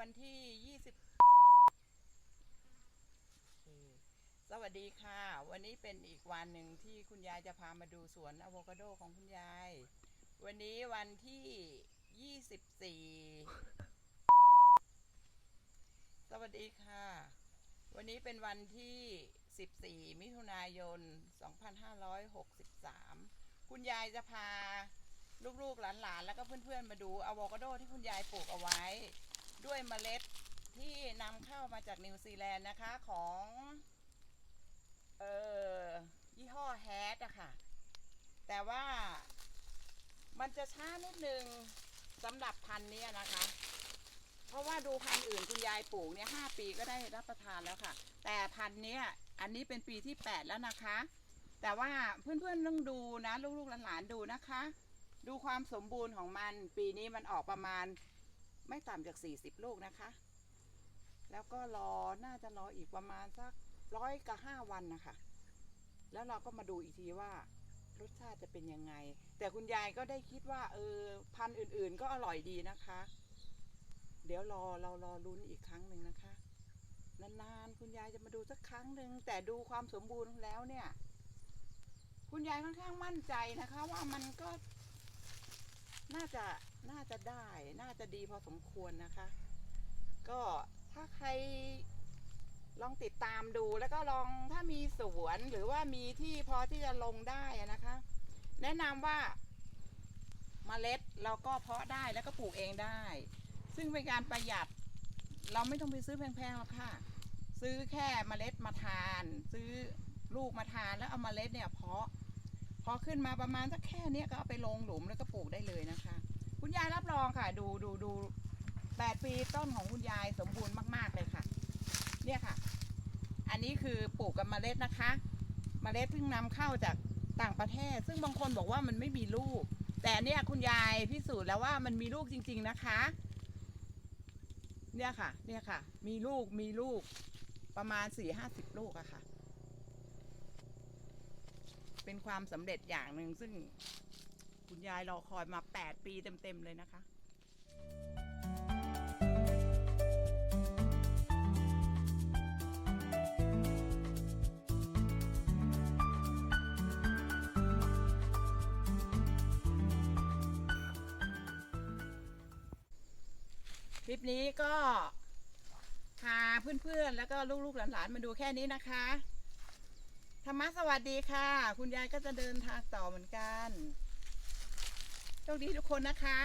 วันที่ยี่สิบสวัสดีค่ะ วันนี้เป็นอีกวันหนึ่งที่คุณยายจะพามาดูสวนอะโวคาโดของคุณยาย วันนี้วันที่ยี่สิบสี่สวัสดีค่ะ วันนี้เป็นวันที่14มิถุนายน2563คุณยายจะพาลูกๆหลานๆ แล้วก็เพื่อนๆ มาดูอะโวคาโดที่คุณยายปลูกเอาไว้ ด้วยเมล็ดที่นำเข้ามาจากนิวซีแลนด์นะคะของเอ่อยี่ห้อแฮดอะค่ะ แต่ว่ามันจะช้านิดนึงสำหรับพันธุ์นี้นะคะ เพราะว่าดูพันธุ์อื่นคุณยายปลูกเนี่ยห้าปีก็ได้รับประทานแล้วค่ะ แต่พันธุ์นี้อันนี้เป็นปีที่แปดแล้วนะคะ แต่ว่าเพื่อนๆต้องดูนะ ลูกๆหลานๆดูนะคะ ดูความสมบูรณ์ของมัน ปีนี้มันออกประมาณ ไม่ต่ำจากสี่สิบลูกนะคะ แล้วก็รอน่าจะรออีกประมาณสักร้อยกับห้าวันนะคะ แล้วเราก็มาดูอีกทีว่ารสชาติจะเป็นยังไง แต่คุณยายก็ได้คิดว่า เออ พันธุ์อื่นๆ ก็อร่อยดีนะคะ เดี๋ยวรอเรารอลุ้นอีกครั้งหนึ่งนะคะ นานๆ คุณยายจะมาดูสักครั้งหนึ่งแต่ดูความสมบูรณ์แล้วเนี่ย คุณยายค่อนข้างมั่นใจนะคะ ว่ามันก็น่าจะ น่าจะได้น่าจะดีพอสมควรนะคะ ก็ถ้าใครลองติดตามดูแล้วก็ลองถ้ามีสวนหรือว่ามีที่พอที่จะลงได้นะคะ แนะนำว่าเมล็ดเราก็เพาะได้แล้วก็ปลูกเองได้ ซึ่งเป็นการประหยัด เราไม่ต้องไปซื้อแพงๆหรอกค่ะ ซื้อแค่เมล็ดมาทาน ซื้อลูกมาทานแล้วเอาเมล็ดเนี่ยเพาะพอขึ้นมาประมาณสักแค่นี้ก็เอาไปลงหลุมแล้วก็ปลูกได้เลยนะคะ คุณยายรับรองค่ะ ดูดูดูแปดปีต้นของคุณยายสมบูรณ์มากๆเลยค่ะ เนี่ยค่ะ อันนี้คือปลูกกับเมล็ดนะคะเมล็ดเพิ่งนำเข้าจากต่างประเทศ ซึ่งบางคนบอกว่ามันไม่มีลูก แต่เนี่ยคุณยายพิสูจน์แล้วว่ามันมีลูกจริง ๆนะคะ เนี่ยค่ะ เนี่ยค่ะ มีลูกมีลูกประมาณสี่ห้าสิบลูกอะค่ะ เป็นความสำเร็จอย่างหนึ่งซึ่ง คุณยายรอคอยมาแปดปีเต็ม ๆ เลยนะคะ คลิปนี้ก็พาเพื่อนๆ แล้วก็ลูก ๆ หลาน ๆ มาดูแค่นี้นะคะธรรมะสวัสดีค่ะ คุณยายก็จะเดินทางต่อเหมือนกัน โชคดีทุกคนนะคะ